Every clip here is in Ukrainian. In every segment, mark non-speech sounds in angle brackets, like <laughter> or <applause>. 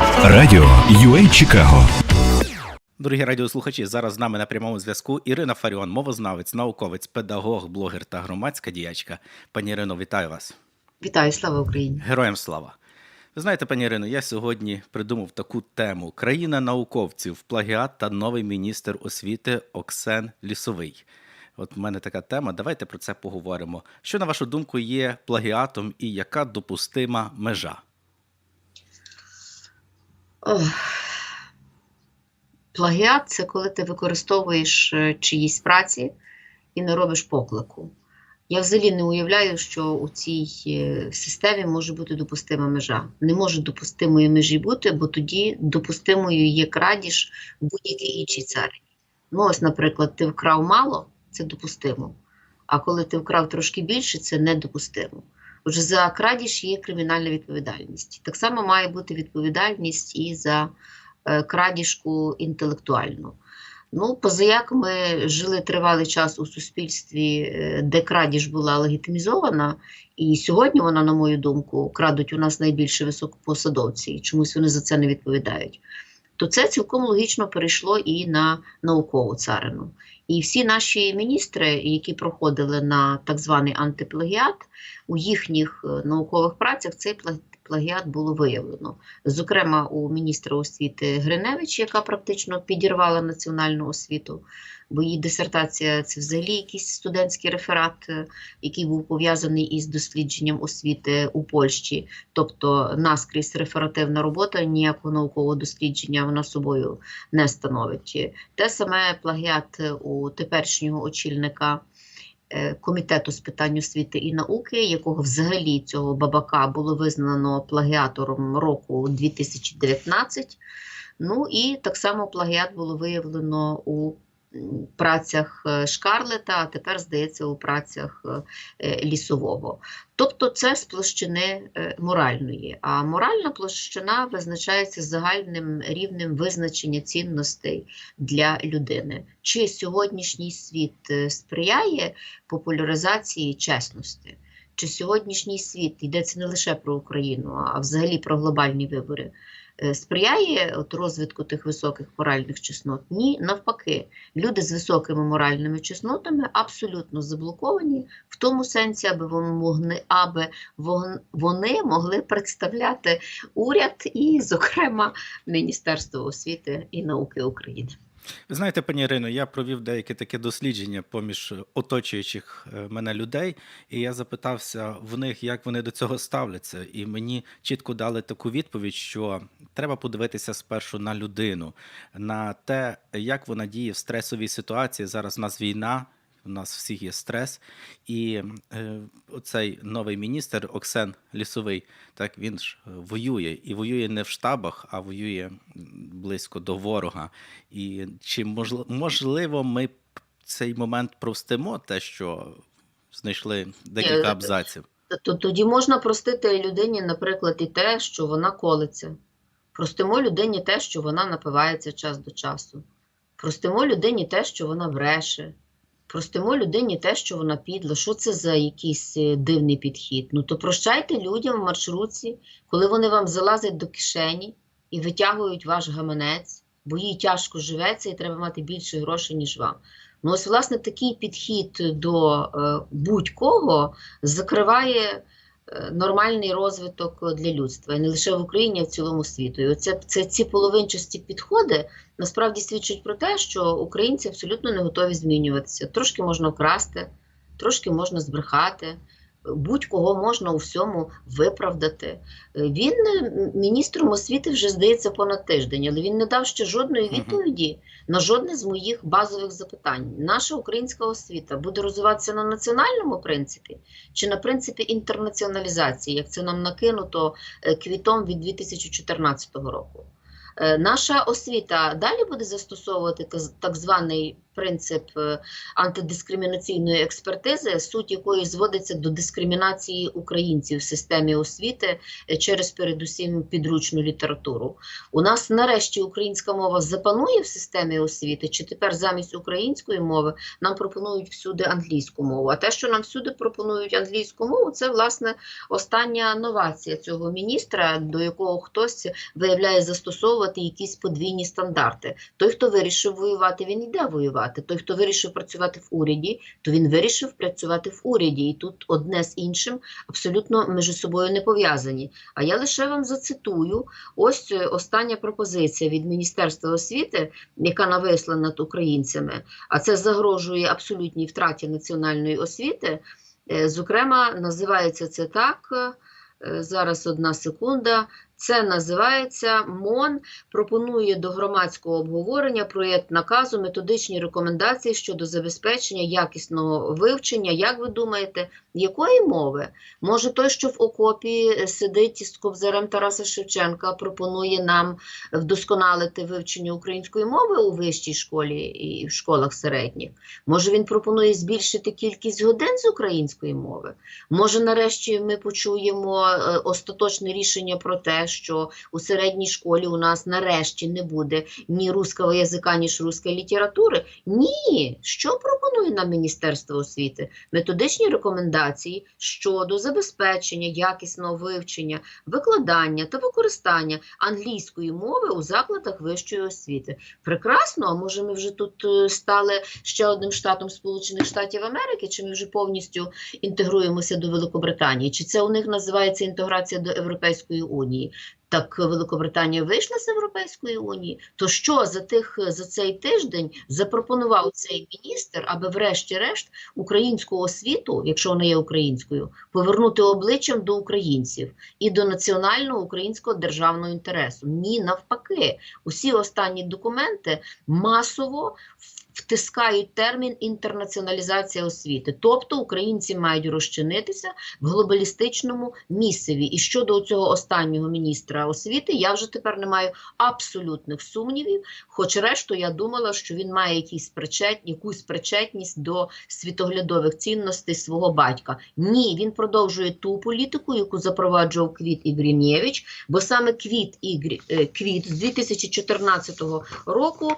Радіо UA Чикаго. Дорогі радіослухачі, зараз з нами на прямому зв'язку Ірина Фаріон, мовознавець, науковець, педагог, блогер та громадська діячка. Пані Ірино, вітаю вас. Вітаю, слава Україні! Героям слава! Ви знаєте, пані Ірино, я сьогодні придумав таку тему: країна науковців, плагіат та новий міністр освіти Оксен Лісовий. От в мене така тема. Давайте про це поговоримо. Що на вашу думку є плагіатом і яка допустима межа? Плагіат це коли ти використовуєш е, чиїсь праці і не робиш поклику. Я взагалі не уявляю, що у цій е, системі може бути допустима межа. Не може допустимої межі бути, бо тоді допустимою є крадіж в будь-якій іншій царині. Ну, ось, наприклад, ти вкрав мало, це допустимо. А коли ти вкрав трошки більше, це недопустимо. Отже, за крадіж є кримінальна відповідальність. Так само має бути відповідальність і за е, крадіжку інтелектуальну. Ну, позаяк ми жили тривалий час у суспільстві, е, де крадіж була легітимізована, і сьогодні вона, на мою думку, крадуть у нас найбільше високопосадовці, і чомусь вони за це не відповідають. То це цілком логічно перейшло і на наукову царину. І всі наші міністри, які проходили на так званий антиплагіат, у їхніх е, наукових працях цей плагіат було виявлено. Зокрема, у міністра освіти Гриневич, яка практично підірвала національну освіту, бо її дисертація це взагалі якийсь студентський реферат, е, який був пов'язаний із дослідженням освіти у Польщі. Тобто наскрізь реферативна робота, ніякого наукового дослідження вона собою не становить. Те саме плагіат у теперішнього очільника е, комітету з питань освіти і науки, якого взагалі цього бабака було визнано плагіатором року 2019. Ну і так само плагіат було виявлено у працях е, Шкарлета, а тепер, здається, у працях е, е, лісового. Тобто це з площини моральної. А моральна площина визначається загальним рівнем визначення цінностей для людини. Чи сьогоднішній світ сприяє популяризації чесності? Чи сьогоднішній світ йдеться не лише про Україну, а взагалі про глобальні вибори? Е, Сприяє от розвитку тих високих моральних чеснот? Ні, навпаки, люди з високими моральними чеснотами абсолютно заблоковані в тому сенсі, аби вони могли, аби вони могли представляти уряд і, зокрема, Міністерство освіти і науки України. Ви знаєте, пані Ірино, я провів деяке таке дослідження поміж оточуючих е, мене людей, і я запитався в них, як вони до цього ставляться. І мені чітко дали таку відповідь, що треба подивитися спершу на людину, на те, як вона діє в стресовій ситуації. Зараз у нас війна. У нас всіх є стрес, і е, оцей новий міністр Оксен Лісовий, так він ж е, воює і воює не в штабах, а воює близько до ворога. І чи можливо, ми цей момент простимо, те, що знайшли декілька Е, абзаців? То тоді можна простити людині, наприклад, і те, що вона колиться. Простимо людині те, що вона напивається час до часу. Простимо людині те, що вона бреше. Простимо людині те, що вона підла. Що це за якийсь е, дивний підхід? Ну то прощайте людям в маршрутці, коли вони вам залазять до кишені і витягують ваш гаманець, бо їй тяжко живеться і треба мати більше грошей, ніж вам. Ну, ось, власне, такий підхід до е, будь-кого закриває нормальний розвиток для людства, і не лише в Україні, а в цілому світу. І оце це ці половинчасті підходи насправді свідчать про те, що українці абсолютно не готові змінюватися. Трошки можна вкрасти, трошки можна збрехати. Будь-кого можна у всьому виправдати. Е, Він е, міністром освіти вже здається понад тиждень, але він не дав ще жодної відповіді на жодне з моїх базових запитань. Наша українська освіта буде розвиватися на національному принципі чи на принципі інтернаціоналізації, як це нам накинуто е, квітом від 2014 року. Наша освіта далі буде застосовувати так званий принцип е, антидискримінаційної експертизи, суть якої зводиться до дискримінації українців в системі освіти е, через передусім підручну літературу. У нас нарешті українська мова запанує в системі освіти, чи тепер замість української мови нам пропонують всюди англійську мову. А те, що нам всюди пропонують англійську мову, це власне остання новація цього міністра, до якого хтось виявляє застосовувати якісь подвійні стандарти. Той, хто вирішив воювати, він йде воювати. Той, хто вирішив працювати в уряді, то він вирішив працювати в уряді. І тут одне з іншим абсолютно між собою не пов'язані. А я лише вам зацитую ось е, остання пропозиція від Міністерства освіти, яка нависла над українцями, а це загрожує абсолютній втраті національної освіти. Е, Зокрема, називається це так. е, Зараз одна секунда. Це називається МОН пропонує до громадського обговорення проєкт наказу методичні рекомендації щодо забезпечення якісного вивчення. Як ви думаєте, якої мови? Може, той, що в окопі сидить з кобзарем Тараса Шевченка, пропонує нам вдосконалити вивчення української мови у вищій школі і в школах середніх? Може, він пропонує збільшити кількість годин з української мови? Може, нарешті ми почуємо е, остаточне рішення про те, що у середній школі у нас нарешті не буде ні русского язика, ні ж русської літератури? Ні. Що пропонує нам Міністерство освіти? Методичні рекомендації щодо забезпечення якісного вивчення, викладання та використання англійської мови у закладах вищої освіти. Прекрасно, а може ми вже тут е, стали ще одним штатом Сполучених Штатів Америки, чи ми вже повністю інтегруємося до Великобританії? Чи це у них називається інтеграція до Європейської Унії? Так Великобританія вийшла з Європейської Унії. То що за тих за цей тиждень запропонував цей міністр, аби врешті-решт українську освіту, якщо вона є українською, повернути обличчям до українців і до національного українського державного інтересу? Ні, навпаки, усі останні документи масово втискають термін інтернаціоналізація освіти, тобто українці мають розчинитися в глобалістичному місцеві. І щодо цього останнього міністра освіти, я вже тепер не маю абсолютних сумнівів. Хоч решту я думала, що він має якісь причет, якусь причетність до світоглядових цінностей свого батька. Ні, він продовжує ту політику, яку запроваджував Квіт Ігрінєвич, бо саме Квіт Ігрі е, Квіт з 2014 року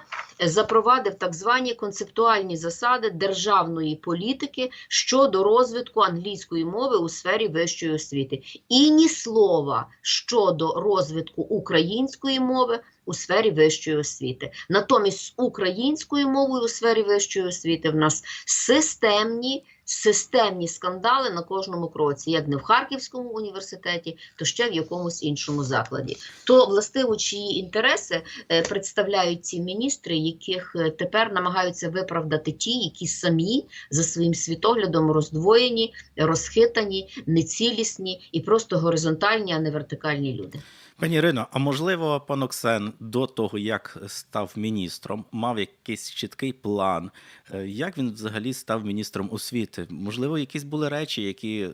запровадив так звані концептуальні засади державної політики щодо розвитку англійської мови у сфері вищої освіти. І ні слова щодо розвитку української мови у сфері вищої освіти. Натомість з українською мовою у сфері вищої освіти в нас системні. Системні скандали на кожному кроці, як не в Харківському університеті, то ще в якомусь іншому закладі. То властиво чиї інтереси е, представляють ці міністри, яких е, тепер намагаються виправдати ті, які самі за своїм світоглядом роздвоєні, розхитані, нецілісні і просто горизонтальні, а не вертикальні люди. Пані Ірино, а можливо, пан Оксен до того, як став міністром, мав якийсь чіткий план, е, як він взагалі став міністром освіти? Можливо, якісь були речі, які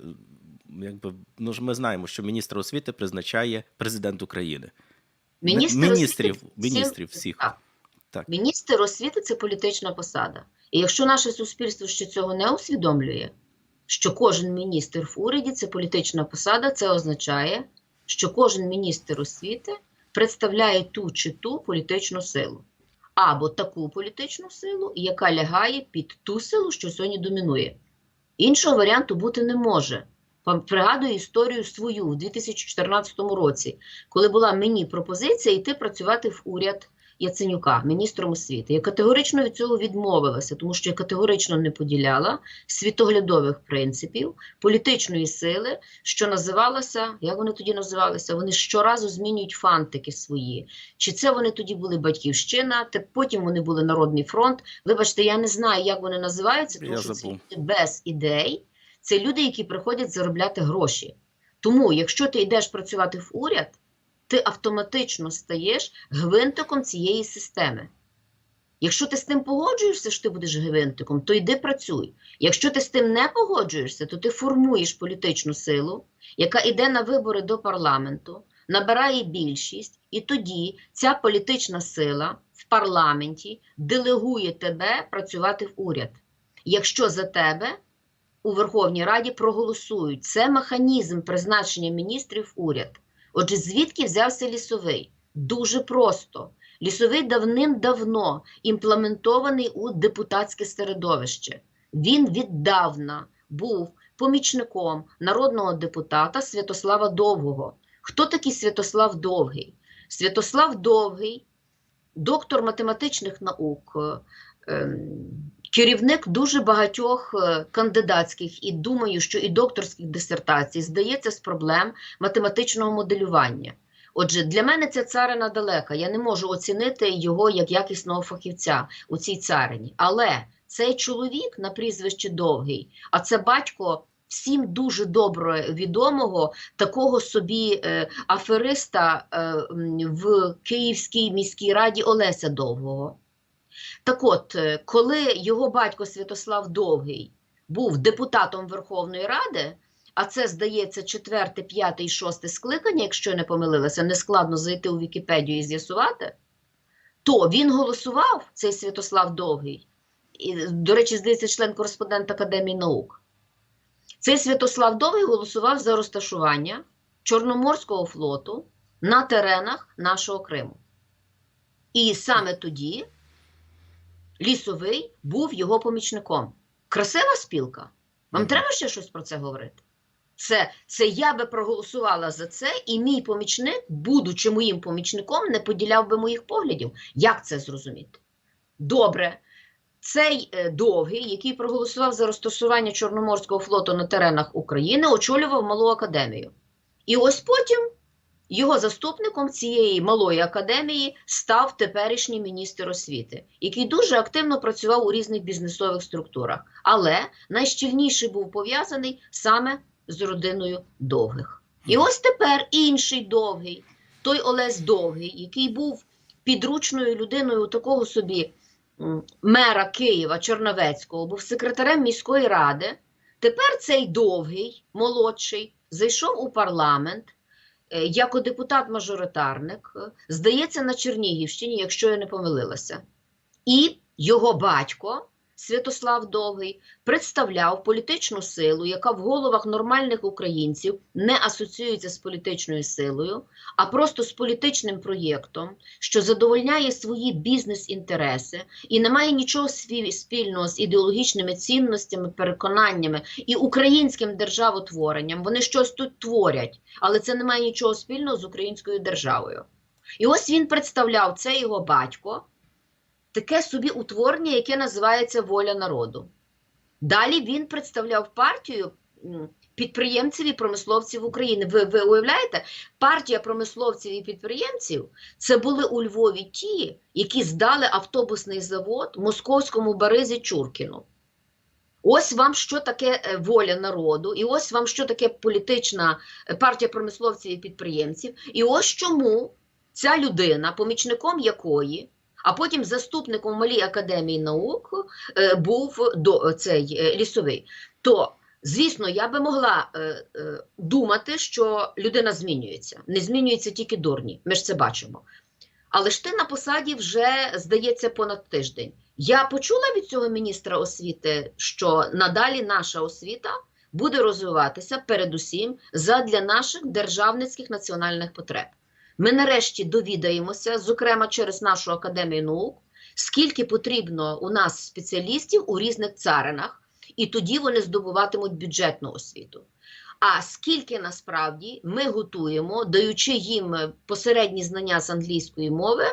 якби ну ж ми знаємо, що міністра освіти призначає президент України. Міністр міністрів, освіти- міністрів всіх. Так. Так. Міністр освіти це політична посада. І якщо наше суспільство ще цього не усвідомлює, що кожен міністр в уряді це політична посада, це означає, що кожен міністр освіти представляє ту чи ту політичну силу. Або таку політичну силу, яка лягає під ту силу, що сьогодні домінує. Іншого варіанту бути не може. Пригадую історію свою в 2014 році, коли була мені пропозиція йти працювати в уряд Яценюка, міністром освіти. Я категорично від цього відмовилася, тому що я категорично не поділяла світоглядових принципів, політичної сили, що називалася, як вони тоді називалися? Вони щоразу змінюють фантики свої. Чи це вони тоді були батьківщина, те потім вони були Народний фронт. Вибачте, я не знаю, як вони називаються, тому Я що це забув. люди без ідей. Це люди, які приходять заробляти гроші. Тому, якщо ти йдеш працювати в уряд, ти автоматично стаєш гвинтиком цієї системи. Якщо ти з тим погоджуєшся, що ти будеш гвинтиком, то йди працюй. Якщо ти з тим не погоджуєшся, то ти формуєш політичну силу, яка йде на вибори до парламенту, набирає більшість, і тоді ця політична сила в парламенті делегує тебе працювати в уряд. Якщо за тебе у Верховній Раді проголосують, це механізм призначення міністрів в уряд. Отже, звідки взявся лісовий? Дуже просто. Лісовий давним-давно імплементований у депутатське середовище. Він віддавна був помічником народного депутата Святослава Довгого. Хто такий Святослав Довгий? Святослав Довгий, доктор математичних наук, ем, керівник дуже багатьох е, кандидатських і думаю, що і докторських дисертацій, здається, з проблем математичного моделювання. Отже, для мене ця царина далека. Я не можу оцінити його як якісного фахівця у цій царині. Але цей чоловік на прізвище Довгий, а це батько всім дуже добре відомого такого собі е, афериста е, в Київській міській раді Олеся Довгого. Так от, е, коли його батько Святослав Довгий був депутатом Верховної Ради, а це, здається, четверте, п'яте і шосте скликання, якщо я не помилилася, нескладно зайти у Вікіпедію і з'ясувати, то він голосував, цей Святослав Довгий, і, до речі, здається, член кореспондент Академії наук. Цей Святослав Довгий голосував за розташування Чорноморського флоту на теренах нашого Криму. І саме тоді Лісовий був його помічником. Красива спілка. Вам треба ще щось про це говорити? Це, це я би проголосувала за це, і мій помічник, будучи моїм помічником, не поділяв би моїх поглядів. Як це зрозуміти? Добре, цей е, довгий, який проголосував за розташування Чорноморського флоту на теренах України, очолював малу академію. І ось потім його заступником цієї малої академії став теперішній міністр освіти, який дуже активно працював у різних бізнесових структурах. Але найщільніший був пов'язаний саме з родиною довгих. І ось тепер інший довгий, той Олесь Довгий, який був підручною людиною такого собі мера Києва Чорновецького, був секретарем міської ради. Тепер цей довгий, молодший, зайшов у парламент як депутат-мажоритарник, е, здається, на Чернігівщині, якщо я не помилилася. І його батько Святослав Довгий представляв політичну силу, яка в головах нормальних українців не асоціюється з політичною силою, а просто з політичним проєктом, що задовольняє свої бізнес-інтереси і не має нічого спільного з ідеологічними цінностями, переконаннями і українським державотворенням. Вони щось тут творять, але це не має нічого спільного з українською державою. І ось він представляв це його батько, таке собі утворення, яке називається Воля народу. Далі він представляв партію підприємців і промисловців України. Ви, ви уявляєте, партія промисловців і підприємців це були у Львові ті, які здали автобусний завод московському Боризі Чуркіну. Ось вам що таке е, воля народу, і ось вам що таке політична е, партія промисловців і підприємців. І ось чому ця людина, помічником якої, а потім заступником Малій академії наук е, був до, цей е, лісовий. То, звісно, я би могла е, е, думати, що людина змінюється. Не змінюється тільки дурні. Ми ж це бачимо. Але ж ти на посаді вже, здається, понад тиждень. Я почула від цього міністра освіти, що надалі наша освіта буде розвиватися передусім задля наших державницьких національних потреб. Ми нарешті довідаємося, зокрема через нашу академію наук, скільки потрібно у нас спеціалістів у різних царинах, і тоді вони здобуватимуть бюджетну освіту. А скільки насправді ми готуємо, даючи їм посередні знання з англійської мови,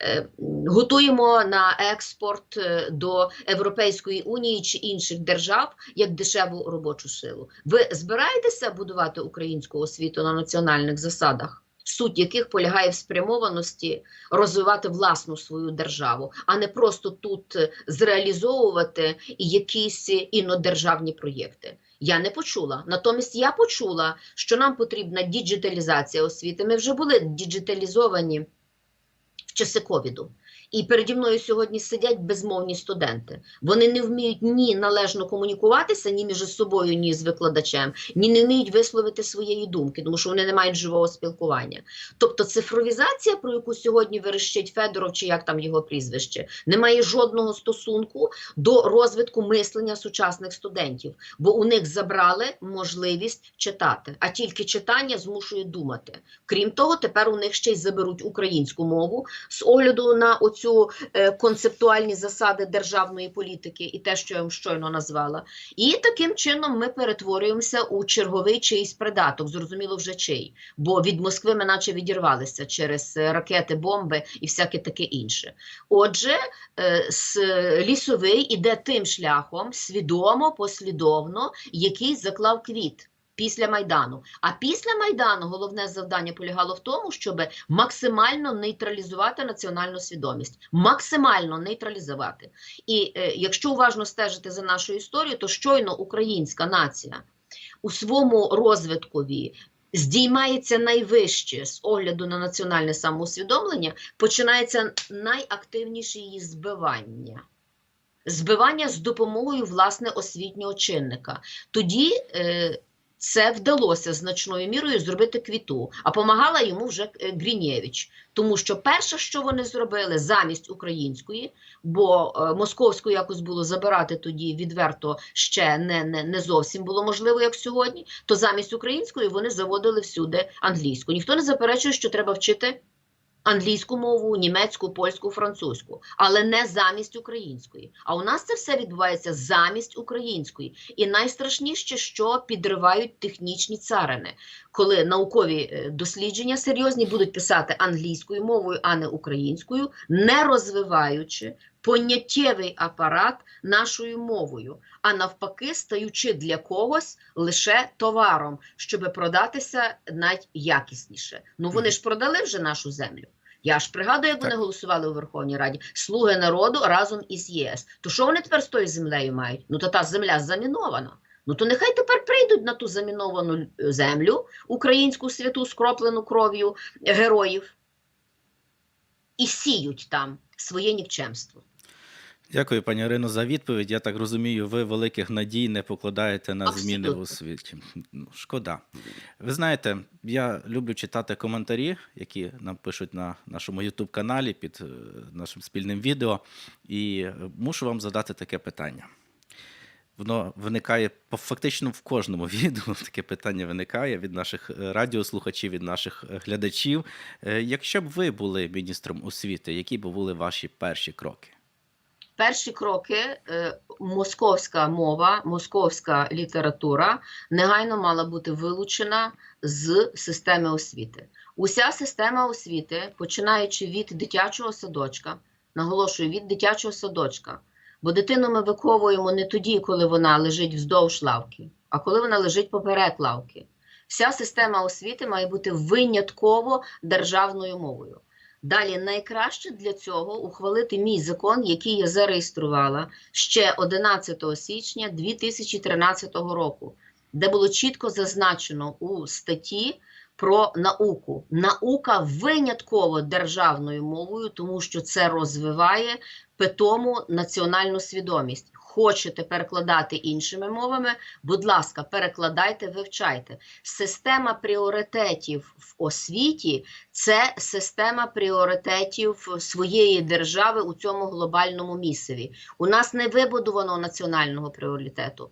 е, готуємо на експорт е, до Європейської унії чи інших держав як дешеву робочу силу. Ви збираєтеся будувати українську освіту на національних засадах? Суть яких полягає в спрямованості розвивати власну свою державу, а не просто тут е, зреалізовувати якісь інодержавні проєкти. Я не почула. Натомість я почула, що нам потрібна діджиталізація освіти. Ми вже були діджиталізовані в часи ковіду. І переді мною сьогодні сидять безмовні студенти. Вони не вміють ні належно комунікуватися, ні між собою, ні з викладачем, ні не вміють висловити своєї думки, тому що вони не мають живого спілкування. Тобто цифровізація, про яку сьогодні верещить Федоров, чи як там його прізвище, не має жодного стосунку до розвитку мислення сучасних студентів, бо у них забрали можливість читати, а тільки читання змушує думати. Крім того, тепер у них ще й заберуть українську мову з огляду на оцю е, концептуальні засади державної політики і те, що я вам щойно назвала. І таким чином ми перетворюємося у черговий чийсь придаток, зрозуміло вже чий. Бо від Москви ми наче відірвалися через е, ракети, бомби і всяке таке інше. Отже, е, лісовий іде тим шляхом свідомо, послідовно, який заклав квіт. Після майдану. А після майдану головне завдання полягало в тому, щоб максимально нейтралізувати національну свідомість, максимально нейтралізувати. І е, якщо уважно стежити за нашою історією, то щойно українська нація у своєму розвиткові здіймається найвище з огляду на національне самоусвідомлення, починається найактивніше її збивання. Збивання з допомогою власне освітнього чинника. Тоді е, це вдалося значною мірою зробити квіту, а помагала йому вже е, Грінєвич. Тому що перше, що вони зробили замість української, бо е, московську якось було забирати тоді відверто ще не, не, не зовсім було можливо, як сьогодні, то замість української вони заводили всюди англійську. Ніхто не заперечує, що треба вчити англійську мову, німецьку, польську, французьку, але не замість української. А у нас це все відбувається замість української. І найстрашніше, що підривають технічні царини, коли наукові е, дослідження серйозні будуть писати англійською мовою, а не українською, не розвиваючи поняттєвий апарат нашою мовою, а навпаки, стаючи для когось лише товаром, щоб продатися найякісніше. Ну вони ж продали вже нашу землю. Я ж пригадую, як вони Так. голосували у Верховній Раді Слуги народу разом із ЄС. То що вони тепер з тою землею мають? Ну то та земля замінована. Ну то нехай тепер прийдуть на ту заміновану е, землю, українську святу, скроплену кров'ю героїв, і сіють там своє нікчемство. Дякую, пані Ірино, за відповідь. Я так розумію, ви великих надій не покладаєте на зміни в Абсолютно. освіті. Ну, шкода. Ви знаєте, я люблю читати коментарі, які нам пишуть на нашому youtube каналі під е, нашим спільним відео. І е, мушу вам задати таке питання. Воно виникає по- фактично в кожному <laughs> відео. Таке питання виникає від наших е, радіослухачів, від наших е, глядачів. Е, Якщо б ви були міністром освіти, які б були ваші перші кроки? Перші кроки московська мова, московська література негайно мала бути вилучена з системи освіти. Уся система освіти, починаючи від дитячого садочка, наголошую, від дитячого садочка, бо дитину ми виховуємо не тоді, коли вона лежить вздовж лавки, а коли вона лежить поперек лавки. Вся система освіти має бути винятково державною мовою. Далі найкраще для цього ухвалити мій закон, який я зареєструвала ще 11 січня 2013 року, де було чітко зазначено у статті про науку. Наука винятково державною мовою, тому що це розвиває питому національну свідомість. Хочете перекладати іншими мовами? Будь ласка, перекладайте, вивчайте. Система пріоритетів в освіті це система пріоритетів своєї держави у цьому глобальному місцеві. У нас не вибудовано національного пріоритету.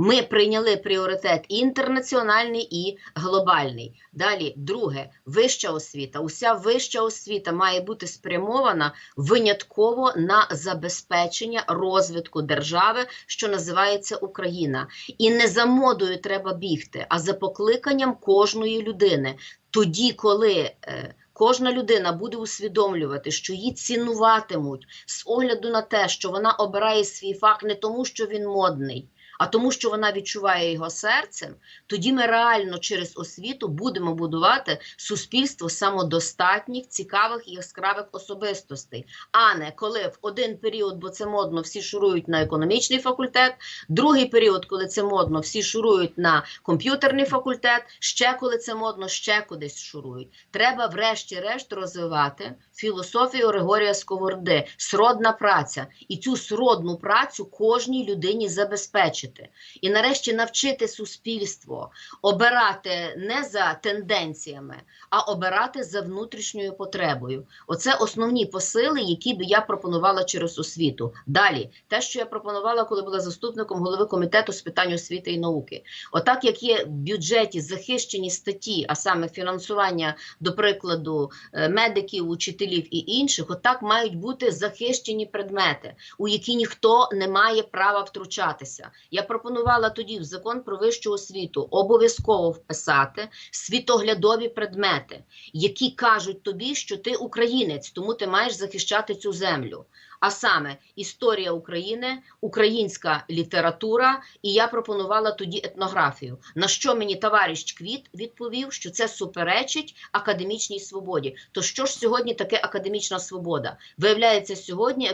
Ми прийняли пріоритет і інтернаціональний і глобальний. Далі, друге, вища освіта. Уся вища освіта має бути спрямована винятково на забезпечення розвитку держави, що називається Україна. І не за модою треба бігти, а за покликанням кожної людини. Тоді, коли е, кожна людина буде усвідомлювати, що її цінуватимуть з огляду на те, що вона обирає свій фах не тому, що він модний, а тому, що вона відчуває його серцем, тоді ми реально через освіту будемо будувати суспільство самодостатніх, цікавих і яскравих особистостей, а не коли в один період, бо це модно, всі шурують на економічний факультет, другий період, коли це модно, всі шурують на комп'ютерний факультет, ще коли це модно, ще кудись шурують. Треба, врешті-решт, розвивати філософію Григорія Сковороди, сродна праця, і цю сродну працю кожній людині забезпечити. І нарешті навчити суспільство обирати не за тенденціями, а обирати за внутрішньою потребою. Оце основні посили, які би я пропонувала через освіту. Далі, те, що я пропонувала, коли була заступником голови комітету з питань освіти і науки. Отак, як є в бюджеті захищені статті, а саме фінансування, до прикладу, е, медиків, учителів і інших, отак мають бути захищені предмети, у які ніхто не має права втручатися. Я пропонувала тоді в закон про вищу освіту обов'язково вписати світоглядові предмети, які кажуть тобі, що ти українець, тому ти маєш захищати цю землю. А саме історія України, українська література, і я пропонувала тоді етнографію. На що мені товариш Квіт відповів, що це суперечить академічній свободі. То що ж сьогодні таке академічна свобода? Виявляється, сьогодні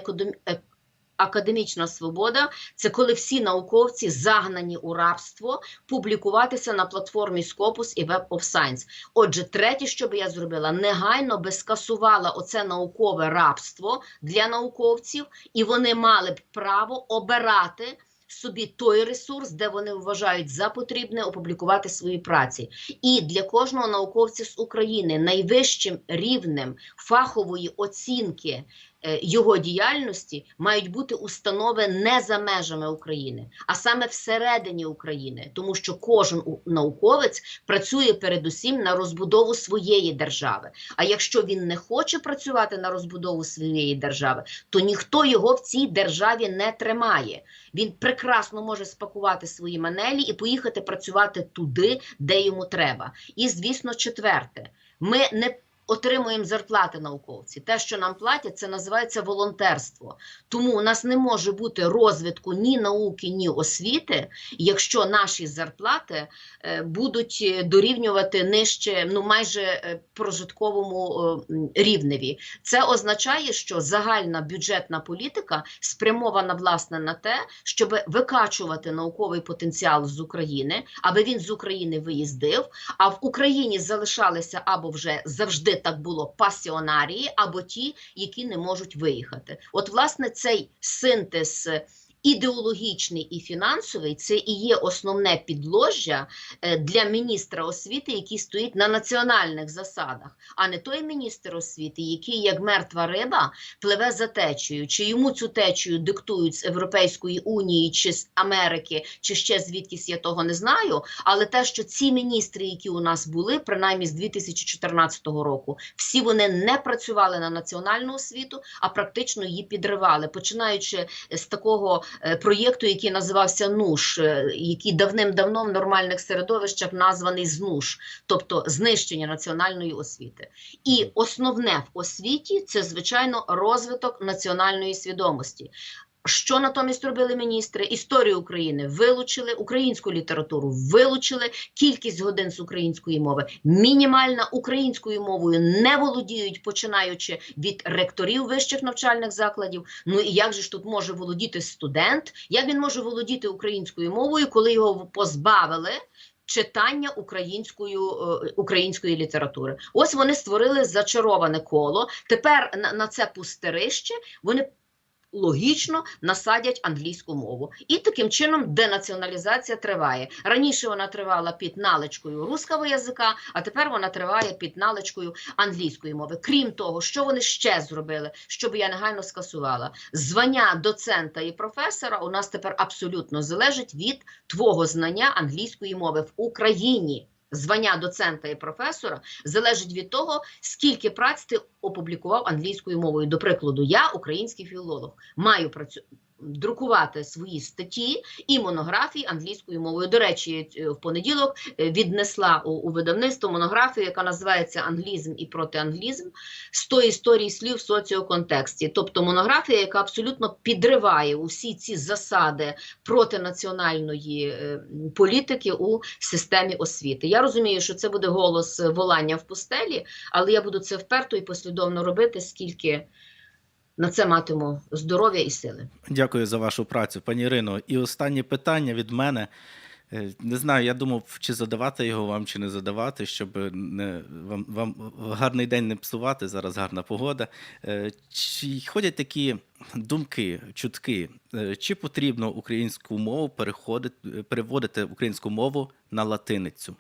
е- академічна свобода це коли всі науковці загнані у рабство публікуватися на платформі Scopus і Web of Science. Отже, третє, що би я зробила, негайно би скасувала оце наукове рабство для науковців, і вони б б право обирати. Собі той ресурс, де вони вважають за потрібне опублікувати свої праці, і для кожного науковця з України найвищим рівнем фахової оцінки його діяльності мають бути установи не за межами України, а саме всередині України, тому що кожен науковець працює передусім на розбудову своєї держави. А якщо він не хоче працювати на розбудову своєї держави, то ніхто його в цій державі не тримає. Він прекрасно може спакувати свої манелі і поїхати працювати туди, де йому треба. І звісно, четверте, ми не отримуємо зарплати науковці. Те, що нам платять, це називається волонтерство. Тому у нас не може бути розвитку ні науки, ні освіти, якщо наші зарплати е, будуть е, дорівнювати нижче, ну майже е, прожитковому рівневі. Це означає, що загальна бюджетна політика спрямована власне на те, щоб викачувати науковий потенціал з України, аби він з України виїздив, а в Україні залишалися або вже завжди так було пасіонарії, або ті, які не можуть виїхати. От, власне, цей синтез. Ідеологічний і фінансовий це і є основне підложжя е, для міністра освіти, який стоїть на національних засадах, а не той міністр освіти, який як мертва риба пливе за течею. Чи йому цю течію диктують з Європейської унії, чи з Америки, чи ще звідкись я того не знаю. Але те, що ці міністри, які у нас були, принаймні з 2014 року, всі вони не працювали на національну освіту, а практично її підривали, починаючи з такого проєкту, який називався НУШ, е, який давним-давно в нормальних середовищах названий ЗНУШ, тобто знищення національної освіти. І основне в освіті це звичайно розвиток національної свідомості. Що натомість робили міністри? Історію України вилучили, українську літературу вилучили, кількість годин з української мови мінімальна. Українською мовою не володіють, починаючи від ректорів вищих навчальних закладів. Ну і як же ж тут може володіти студент? Як він може володіти українською мовою, коли його позбавили? Читання українською е, української літератури. Ось вони створили зачароване коло. Тепер на, на це пустирище вони логічно насадять англійську мову. І таким чином денаціоналізація триває. Раніше вона тривала під наличкою руского язика, а тепер вона триває під наличкою англійської мови. Крім того, що вони ще зробили, щоб я негайно скасувала звання доцента і професора. У нас тепер абсолютно залежить від твого знання англійської мови в Україні. Звання доцента і професора залежить від того, скільки праць ти опублікував англійською мовою. До прикладу, я український філолог, маю працю... друкувати свої статті і монографії англійською мовою. До речі, е, в понеділок е, віднесла у, видавництво монографію, яка називається Англізм і протианглізм 100 історій слів в соціоконтексті. Тобто монографія, яка абсолютно підриває усі ці засади протинаціональної е, політики у системі освіти. Я розумію, що це буде голос е, волання в пустелі, але я буду це вперто і послідовно робити, скільки на це матиму здоров'я і сили. Дякую за вашу працю, пані Ірино. І останнє питання від мене. Е, Не знаю, я думав, чи задавати його вам, чи не задавати, щоб не, вам, вам гарний день не псувати. Зараз гарна погода. Е, Чи ходять такі думки, чутки, е, чи потрібно українську мову переходити, переводити українську мову на латиницю?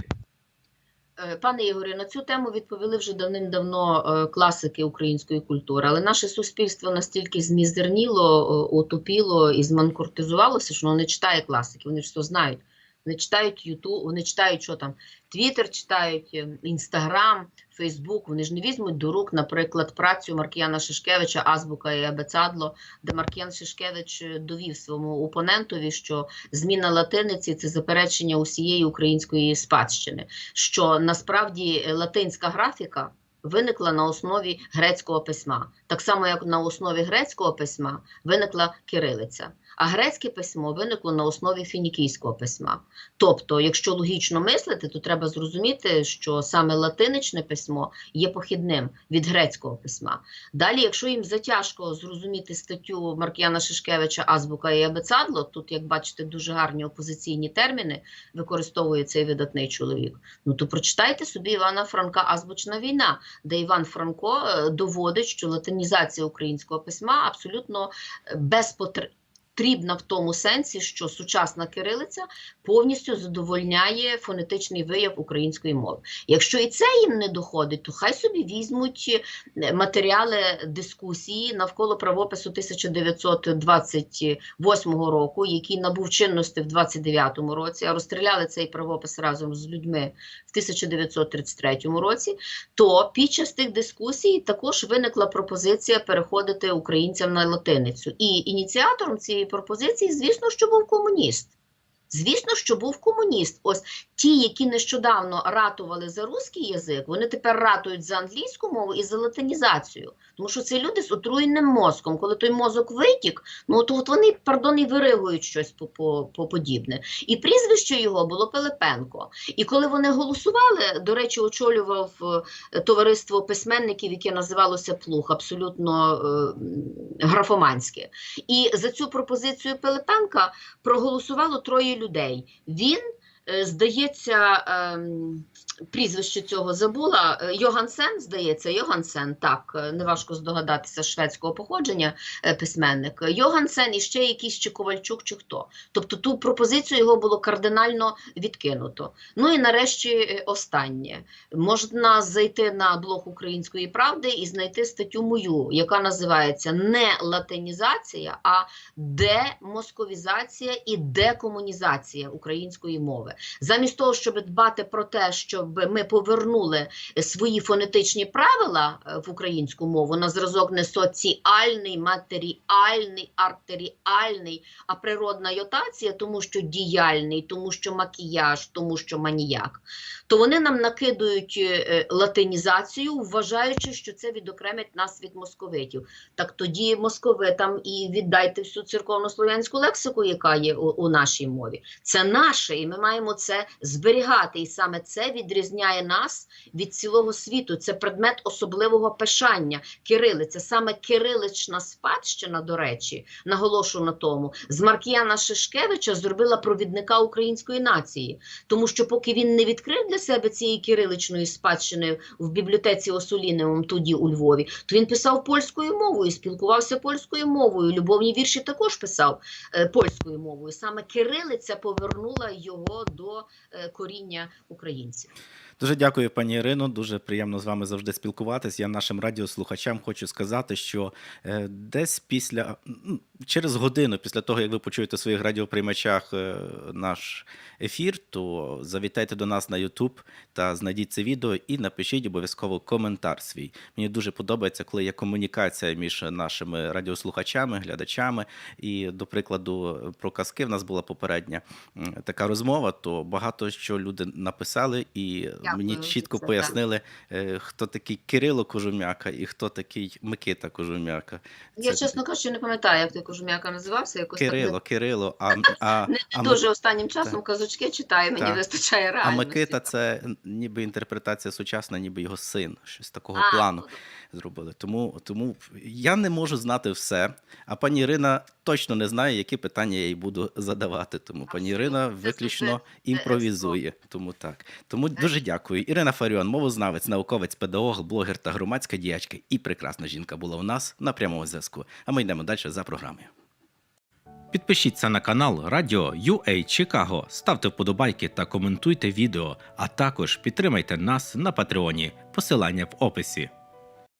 Е, Пане Ігорі, на цю тему відповіли вже давним-давно е, класики української культури, але наше суспільство настільки змізерніло, е, отупіло і зманкуртизувалося, що воно не читає класики, вони ж все знають. Вони читають Ютуб, вони читають, що там Твіттер читають, е, Інстаграм, Фейсбук. Вони ж не візьмуть до рук, наприклад, працю Маркіяна Шишкевича, Азбука і Абецадло, де Маркіян Шишкевич е, довів своєму опонентові, що зміна латиниці це заперечення усієї української спадщини. Що насправді е, латинська графіка. Виникла на основі грецького письма, так само як на основі грецького письма виникла кирилиця. А грецьке письмо виникло на основі фінікійського письма. Тобто, якщо логічно мислити, то треба зрозуміти, що саме латиничне письмо є похідним від грецького письма. Далі, якщо їм затяжко зрозуміти статтю Маркіяна Шишкевича Азбука і Абецадло, тут, як бачите, дуже гарні опозиційні терміни використовує цей видатний чоловік. Ну то прочитайте собі Івана Франка Азбучна війна, де Іван Франко е, доводить, що латинізація українського письма абсолютно е, безпотребна. Потрібна в тому сенсі, що сучасна кирилиця повністю задовольняє фонетичний вияв української мови. Якщо і це їм не доходить, то хай собі візьмуть е, матеріали дискусії навколо правопису 1928 року, який набув чинності в 29 році, а розстріляли цей правопис разом з людьми в 1933 році. То під час тих дискусій також виникла пропозиція переходити українцям на латиницю. І ініціатором цієї пропозиції, звісно, що був комуніст. Звісно, що був комуніст. Ось ті, які нещодавно ратували за русський язик, вони тепер ратують за англійську мову і за латинізацію. Тому що це люди з отруєним мозком. Коли той мозок витік, ну то от вони, пардон, і виригують щось по, по, по подібне. І прізвище його було Пилипенко. І коли вони голосували, до речі, очолював е, товариство письменників, яке називалося Плуг, абсолютно е, графоманське. І за цю пропозицію Пилипенка проголосувало троє людей. Він, е, здається, ем, прізвище цього забула. е, Йогансен, здається, Йогансен, так, е, неважко здогадатися шведського походження е, письменник. Йогансен і ще якийсь чи Ковальчук, чи хто. Тобто ту пропозицію його було кардинально відкинуто. Ну і нарешті останнє. Можна зайти на блог Української правди і знайти статтю мою, яка називається не латинізація, а демосковізація і декомунізація української мови. Замість того, щоб дбати про те, щоб ми повернули свої фонетичні правила е, в українську мову на зразок не соціальний, матеріальний, артеріальний, а природна йотація, тому що діяльний, тому що макіяж, тому що маніяк, то вони нам накидують е, е, латинізацію, вважаючи, що це відокремить нас від московитів. Так тоді московитам і віддайте всю церковнослов'янську лексику, яка є у, у нашій мові. Це наше, і ми маємо це зберігати. І саме це відрізняє нас від цілого світу. Це предмет особливого пишання. Кирилиця, саме кирилична спадщина, до речі, наголошу на тому, з Маркіяна Шишкевича зробила провідника української нації, тому що поки він не відкрив для себе цієї кириличної спадщини в бібліотеці Осуліневому тоді у Львові, то він писав польською мовою, спілкувався польською мовою. Любовні вірші також писав е, польською мовою. Саме кирилиця повернула його до е, коріння українців. Дуже дякую, пані Ірино. Дуже приємно з вами завжди спілкуватись. Я нашим радіослухачам хочу сказати, що е, десь після. Через годину після того, як ви почуєте в своїх радіоприймачах е, наш ефір, то завітайте до нас на YouTube та знайдіть це відео і напишіть обов'язково коментар свій. Мені дуже подобається, коли є комунікація між нашими радіослухачами, глядачами. І, до прикладу, про казки в нас була попередня така розмова, то багато що люди написали, і Дякую мені чітко це, пояснили, е, хто такий Кирило Кожум'яка і хто такий Микита Кожум'яка. Я, Це чесно кажучи, не пам'ятаю, як той кожум'яка називався. Якось так Кирило, Кирило, а, а, <laughs> не, а, дуже останнім часом та, казочки читаю, мені та. вистачає а. Микита це ніби інтерпретація сучасна, ніби його син, щось такого А, плану ну, зробили. Тому, тому я не можу знати все. А пані Ірина точно не знає, які питання я їй буду задавати. Тому пані Ірина виключно імпровізує. Тому так. Тому дуже дякую. Ірина Фаріон, мовознавець, науковець, педагог, блогер та громадська діячка. І прекрасна жінка була у нас на прямому зв'язку. А ми йдемо далі за програмою. Підпишіться на канал Радіо UA Чикаго, ставте вподобайки та коментуйте відео, а також підтримайте нас на Патреоні. Посилання в описі.